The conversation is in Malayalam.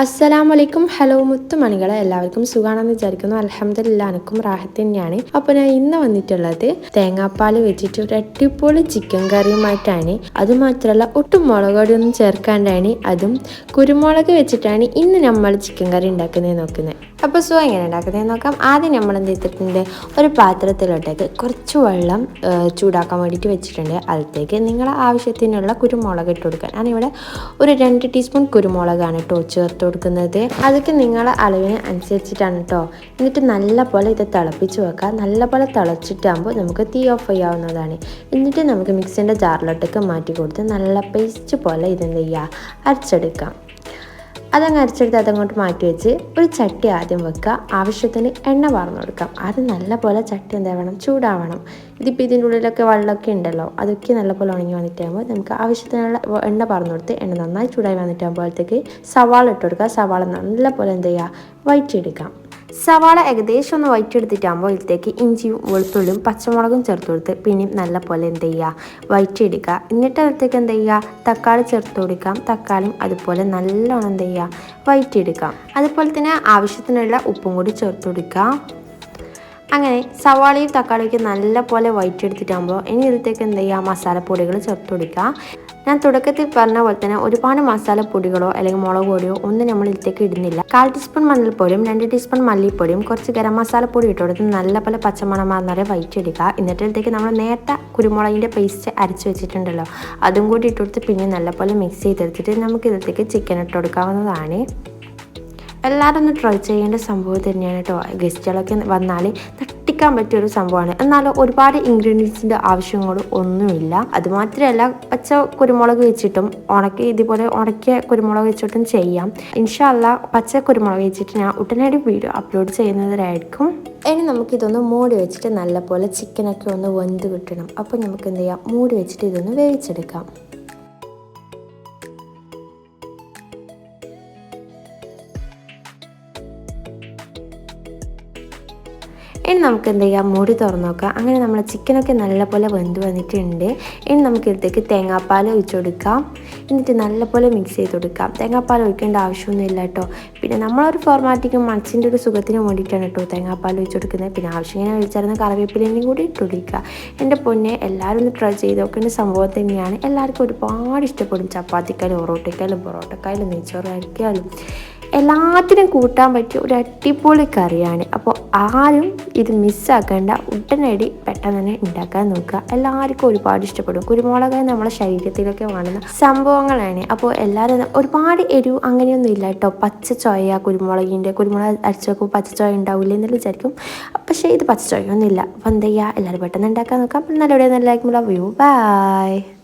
അസ്സലാം വലൈക്കും ഹലോ മുത്തുമണികളെ എല്ലാവർക്കും സുഖാണെന്ന് വിചാരിക്കുന്നു. അലഹമ്മദില്ല എനക്കും റാഹത്ത് തന്നെയാണ്. അപ്പോൾ ഞാൻ ഇന്ന് വന്നിട്ടുള്ളത് തേങ്ങാപ്പാൽ വെച്ചിട്ട് ഒരു അടിപൊളി ചിക്കൻ കറിയുമായിട്ടാണ്. അതുമാത്രമല്ല ഒട്ടും മുളക് ഒന്നും ചേർക്കാണ്ടാണ്. അതും കുരുമുളക് വെച്ചിട്ടാണ് ഇന്ന് നമ്മൾ ചിക്കൻ കറി ഉണ്ടാക്കുന്നത് നോക്കുന്നത്. അപ്പോൾ സോ എങ്ങനെ ഉണ്ടാക്കുന്നത് നോക്കാം. ആദ്യം നമ്മൾ എന്ത് ചെയ്തിട്ടുണ്ട് ഒരു പാത്രത്തിലോട്ടേക്ക് കുറച്ച് വെള്ളം ചൂടാക്കാൻ വേണ്ടിയിട്ട് വെച്ചിട്ടുണ്ട്. അതിലേക്ക് നിങ്ങളെ ആവശ്യത്തിനുള്ള കുരുമുളക് ഇട്ട് കൊടുക്കാൻ ഞാനിവിടെ ഒരു രണ്ട് ടീസ്പൂൺ കുരുമുളകാണ് കേട്ടോ ചേർത്ത് കൊടുക്കുന്നത്. അതൊക്കെ നിങ്ങളെ അളവിന് അനുസരിച്ചിട്ടാണ് കേട്ടോ എന്നിട്ട് നല്ല പോലെ ഇത് തിളപ്പിച്ച് വെക്കുക. നല്ല പോലെ തിളച്ചിട്ടാകുമ്പോൾ നമുക്ക് തീ ഓഫ് ചെയ്യാവുന്നതാണ്. എന്നിട്ട് നമുക്ക് മിക്സിന്റെ ജാറിലോട്ടൊക്കെ മാറ്റി കൊടുത്ത് നല്ല പേസ്റ്റ് പോലെ ഇതെന്ത് ചെയ്യുക അരച്ചെടുക്കാം. അതങ്ങ് അരച്ചെടുത്ത് അതങ്ങോട്ട് മാറ്റി വെച്ച് ഒരു ചട്ടി ആദ്യം വെക്കുക. ആവശ്യത്തിന് എണ്ണ വാർന്നു കൊടുക്കാം. അത് നല്ലപോലെ ചട്ടി എന്താ വേണം? ചൂടാവണം. ഇതിപ്പോൾ ഇതിന്റെ ഉള്ളിലൊക്കെ വെള്ളമൊക്കെ ഉണ്ടല്ലോ അതൊക്കെ നല്ലപോലെ ഉണങ്ങി വന്നിട്ടാകുമ്പോൾ നമുക്ക് ആവശ്യത്തിനുള്ള എണ്ണ പറഞ്ഞു കൊടുത്ത് എണ്ണ നന്നായി ചൂടായി വന്നിട്ടാകുമ്പോഴത്തേക്ക് സവാള ഇട്ട് കൊടുക്കുക. സവാള നല്ലപോലെ എന്ത് ചെയ്യുക? വയറ്റിയെടുക്കാം സവാള ഏകദേശം ഒന്ന് വയറ്റിയെടുത്തിട്ടാകുമ്പോൾ ഇതിലേക്ക് ഇഞ്ചിയും വെളുത്തുള്ളിയും പച്ചമുളകും ചേർത്ത് കൊടുത്ത് പിന്നെയും നല്ല പോലെ എന്ത് ചെയ്യുക? വയറ്റിയെടുക്കുക. എന്നിട്ട് അതിലേക്ക് എന്ത് ചെയ്യുക? തക്കാളി ചേർത്ത് കൊടുക്കാം തക്കാളിയും അതുപോലെ നല്ലോണം എന്ത് ചെയ്യുക? വയറ്റിയെടുക്കാം അതുപോലെ തന്നെ ആവശ്യത്തിനുള്ള ഉപ്പും കൂടി ചേർത്ത് കൊടുക്കുക. അങ്ങനെ സവാളയും തക്കാളിയൊക്കെ നല്ല പോലെ വയറ്റിയെടുത്തിട്ടാകുമ്പോൾ ഇനി ഇതിലേക്ക് എന്ത് ചെയ്യുക? മസാലപ്പൊടികൾ ചേർത്ത് കൊടുക്കുക. ഞാൻ തുടക്കത്തിൽ പറഞ്ഞ പോലെ തന്നെ ഒരുപാട് മസാലപ്പൊടികളോ അല്ലെങ്കിൽ മുളക് പൊടിയോ ഒന്നും നമ്മൾ ഇതിലേക്ക് ഇടുന്നില്ല. കാൽ ടീസ്പൂൺ മഞ്ഞൾപ്പൊടിയും രണ്ട് ടീസ്പൂൺ മല്ലിപ്പൊടിയും കുറച്ച് ഗരം മസാലപ്പൊടി ഇട്ട് കൊടുത്ത് നല്ല പോലെ പച്ചമണം മാറുന്നവരെ വയറ്റിയെടുക്കുക. എന്നിട്ട് ഇതിലേക്ക് നമ്മൾ നേരത്തെ കുരുമുളകിന്റെ പേസ്റ്റ് അരച്ച് വെച്ചിട്ടുണ്ടല്ലോ അതും കൂടി ഇട്ടുകൊടുത്ത് പിന്നെ നല്ലപോലെ മിക്സ് ചെയ്തെടുത്തിട്ട് നമുക്ക് ഇതിലേക്ക് ചിക്കൻ ഇട്ട് കൊടുക്കാവുന്നതാണ്. എല്ലാവരും ഒന്ന് ട്രൈ ചെയ്യേണ്ട സംഭവം തന്നെയാണ് കേട്ടോ ഗസ്റ്റുകളൊക്കെ വന്നാൽ തട്ടിക്കാൻ പറ്റിയ ഒരു സംഭവമാണ്. എന്നാൽ ഒരുപാട് ഇൻഗ്രീഡിയൻസിന്റെ ആവശ്യങ്ങളും ഒന്നുമില്ല. അതുമാത്രമല്ല പച്ച കുരുമുളക് വെച്ചിട്ടും ഉണക്കി ഇതുപോലെ ഉണക്കിയ കുരുമുളക് വെച്ചിട്ടും ചെയ്യാം. ഇൻഷാല്ല പച്ച കുരുമുളക് വെച്ചിട്ട് ഞാൻ ഉടനടി വീഡിയോ അപ്ലോഡ് ചെയ്യുന്നവരായിരിക്കും. ഇനി നമുക്കിതൊന്ന് മൂടി വെച്ചിട്ട് നല്ലപോലെ ചിക്കനൊക്കെ ഒന്ന് വെന്ത് കിട്ടണം. അപ്പോൾ നമുക്ക് എന്ത് ചെയ്യാം? മൂടി വെച്ചിട്ട് ഇതൊന്ന് വേവിച്ചെടുക്കാം. ഇനി നമുക്ക് എന്ത് ചെയ്യാം? മൂടി തുറന്ന് നോക്കാം. അങ്ങനെ നമ്മൾ ചിക്കനൊക്കെ നല്ലപോലെ വെന്ത് വന്നിട്ടുണ്ട്. ഇനി നമുക്ക് ഇതിലേക്ക് തേങ്ങാപ്പാൽ ഒഴിച്ചു കൊടുക്കാം. എന്നിട്ട് നല്ലപോലെ മിക്സ് ചെയ്ത് കൊടുക്കാം. തേങ്ങാപ്പാൽ ഒഴിക്കേണ്ട ആവശ്യമൊന്നുമില്ല കേട്ടോ. പിന്നെ നമ്മളൊരു ഫോർമാറ്റിക്കും മനസ്സിന്റെ ഒരു സുഖത്തിന് വേണ്ടിയിട്ടാണ് കേട്ടോ തേങ്ങാപ്പാൽ ഒഴിച്ചു കൊടുക്കുന്നത്. പിന്നെ ആവശ്യം ഇങ്ങനെ ഒഴിച്ചായിരുന്ന കറിവേപ്പിലേയും കൂടി ഇട്ട് കൊടുക്കുക. എന്റെ പൊന്നെ എല്ലാവരും ഒന്ന് ട്രൈ ചെയ്ത് നോക്കേണ്ട സംഭവം തന്നെയാണ്. എല്ലാവർക്കും ഒരുപാട് ഇഷ്ടപ്പെടും. ചപ്പാത്തിക്കായാലും ഒറോട്ടക്കായാലും പൊറോട്ടക്കായാലും നെയ്ച്ചോറായിരിക്കാലും എല്ലാത്തിനും കൂട്ടാൻ പറ്റിയ ഒരു അടിപൊളി കറിയാണ്. അപ്പോൾ ആരും ഇത് മിസ്സാക്കേണ്ട ഉടനടി പെട്ടെന്ന് തന്നെ ഉണ്ടാക്കാൻ നോക്കുക. എല്ലാവർക്കും ഒരുപാട് ഇഷ്ടപ്പെടും. കുരുമുളക് നമ്മുടെ ശരീരത്തിലൊക്കെ വേണ്ടുന്ന സംഭവങ്ങളാണ്. അപ്പോൾ എല്ലാവരും ഒരുപാട് എരിവ് അങ്ങനെയൊന്നും ഇല്ല കേട്ടോ. പച്ച ചോയ കുരുമുളകിന്റെ കുരുമുളക് അരച്ച് വെക്കുമ്പോൾ പച്ച ചോയ ഉണ്ടാവില്ല എന്നല്ല വിചാരിക്കും. പക്ഷേ ഇത് പച്ച ഇല്ല അപ്പോൾ എന്താ ചെയ്യുക എല്ലാവരും പെട്ടെന്ന് ഉണ്ടാക്കാൻ നോക്കാം. നല്ല നല്ലവിടെ നല്ല വ്യൂ ബൈ